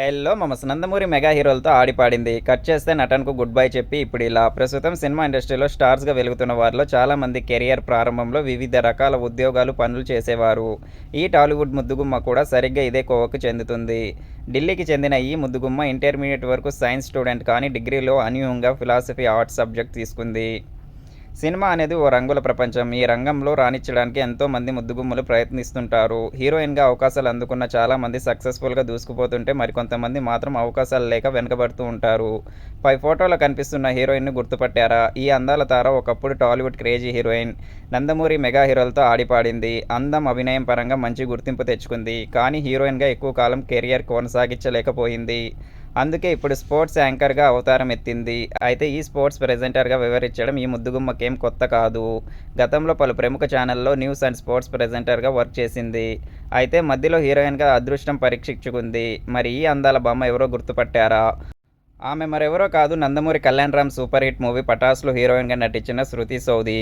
Hello మమస్ Nandamuri mega హీరోలతో ఆడిపాడింది. Cut చేస్తే నటన్కు good bye చెప్పి ఇప్పుడు ఇలా. ప్రస్తుతం సినిమా ఇండస్ట్రీలో స్టార్స్గా వెలుగుతున్న వారిలో చాలామంది కెరియర్ ప్రారంభంలో వివిధ రకాల ఉద్యోగాలు పనులు చేసేవారు. ఈ టాలీవుడ్ ముద్దుగుమ్మ కూడా సరిగ్గా ఇదే కోవకు చెందుతుంది. ఢిల్లీకి చెందిన ఈ ముద్దుగుమ్మ ఇంటర్మీడియట్ వరకు సైన్స్ స్టూడెంట్ కానీ డిగ్రీలో అన్యూహంగా ఫిలాసఫీ ఆర్ట్స్ సబ్జెక్ట్ తీసుకుంది. సినిమా అనేది ఓ రంగుల ప్రపంచం. ఈ రంగంలో రాణించడానికి ఎంతోమంది ముద్దుగుమ్మలు ప్రయత్నిస్తుంటారు. హీరోయిన్గా అవకాశాలు అందుకున్న చాలామంది సక్సెస్ఫుల్గా దూసుకుపోతుంటే మరికొంతమంది మాత్రం అవకాశాలు లేక వెనకబడుతూ ఉంటారు. పై ఫోటోలో కనిపిస్తున్న హీరోయిన్ను గుర్తుపట్టారా? ఈ అందాల తార ఒకప్పుడు Tollywood crazy heroine Nandamuri mega హీరోలతో ఆడిపాడింది. అందం అభినయం పరంగా మంచి గుర్తింపు తెచ్చుకుంది. కానీ హీరోయిన్గా ఎక్కువ కాలం కెరియర్ కొనసాగించలేకపోయింది. అందుకే ఇప్పుడు స్పోర్ట్స్ యాంకర్గా అవతారం ఎత్తింది. అయితే ఈ స్పోర్ట్స్ ప్రెజెంటర్గా వివరించడం ఈ ముద్దుగుమ్మకేం కొత్త కాదు. గతంలో పలు ప్రముఖ ఛానల్లో న్యూస్ అండ్ స్పోర్ట్స్ ప్రెజెంటర్గా వర్క్ చేసింది. అయితే మధ్యలో హీరోయిన్గా అదృష్టం పరీక్షించుకుంది. మరి ఈ అందాల బొమ్మ ఎవరో గుర్తుపట్టారా? ఆమె మరెవరో కాదు Nandamuri Kalyan Ram super hit movie పటాస్లో హీరోయిన్గా నటించిన శృతి సౌది.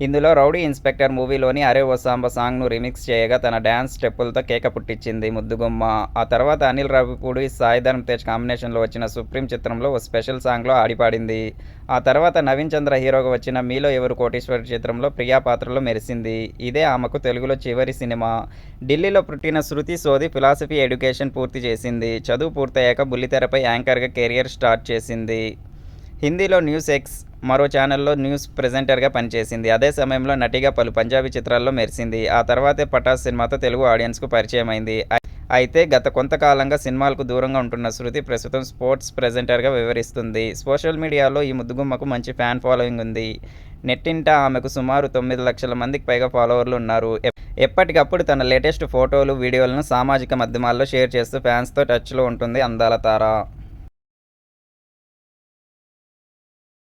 ఇందులో రౌడీ ఇన్స్పెక్టర్ మూవీలోని అరే ఒసాంబ సాంగ్ను రీమిక్స్ చేయగా తన డ్యాన్స్ స్టెప్పులతో కేక పుట్టించింది ముద్దుగుమ్మ. ఆ తర్వాత అనిల్ రావిపూడి సాయి ధర్మ్ తేజ్ కాంబినేషన్లో వచ్చిన సుప్రీం చిత్రంలో ఓ స్పెషల్ సాంగ్లో ఆడిపాడింది. ఆ తర్వాత నవీన్ చంద్ర హీరోగా వచ్చిన మీలో ఎవరు కోటేశ్వరి చిత్రంలో ప్రియా పాత్రలో మెరిసింది. ఇదే ఆమెకు తెలుగులో చివరి సినిమా. ఢిల్లీలో పుట్టిన శృతి సోది ఫిలాసఫీ ఎడ్యుకేషన్ పూర్తి చేసింది. చదువు పూర్తయ్యాక బుల్లితెరపై యాంకర్గా కెరియర్ స్టార్ట్ చేసింది. హిందీలో న్యూస్ ఎక్స్ మరో ఛానల్లో న్యూస్ ప్రెజెంటర్గా పనిచేసింది. అదే సమయంలో నటిగా పలు పంజాబీ చిత్రాల్లో మెరిసింది. ఆ తర్వాతే పటాస్ సినిమాతో తెలుగు ఆడియన్స్కు పరిచయం అయింది అయితే గత కొంతకాలంగా సినిమాలకు దూరంగా ఉంటున్న శృతి ప్రస్తుతం స్పోర్ట్స్ ప్రెజెంటర్గా వివరిస్తుంది. సోషల్ మీడియాలో ఈ ముద్దుగుమ్మకు మంచి ఫ్యాన్ ఫాలోయింగ్ ఉంది. నెట్టింట ఆమెకు సుమారు తొమ్మిది లక్షల మందికి పైగా ఫాలోవర్లు ఉన్నారు. ఎప్పటికప్పుడు తన లేటెస్ట్ ఫోటోలు వీడియోలను సామాజిక మాధ్యమాల్లో షేర్ చేస్తూ ఫ్యాన్స్తో టచ్లో ఉంటుంది అందాల తార.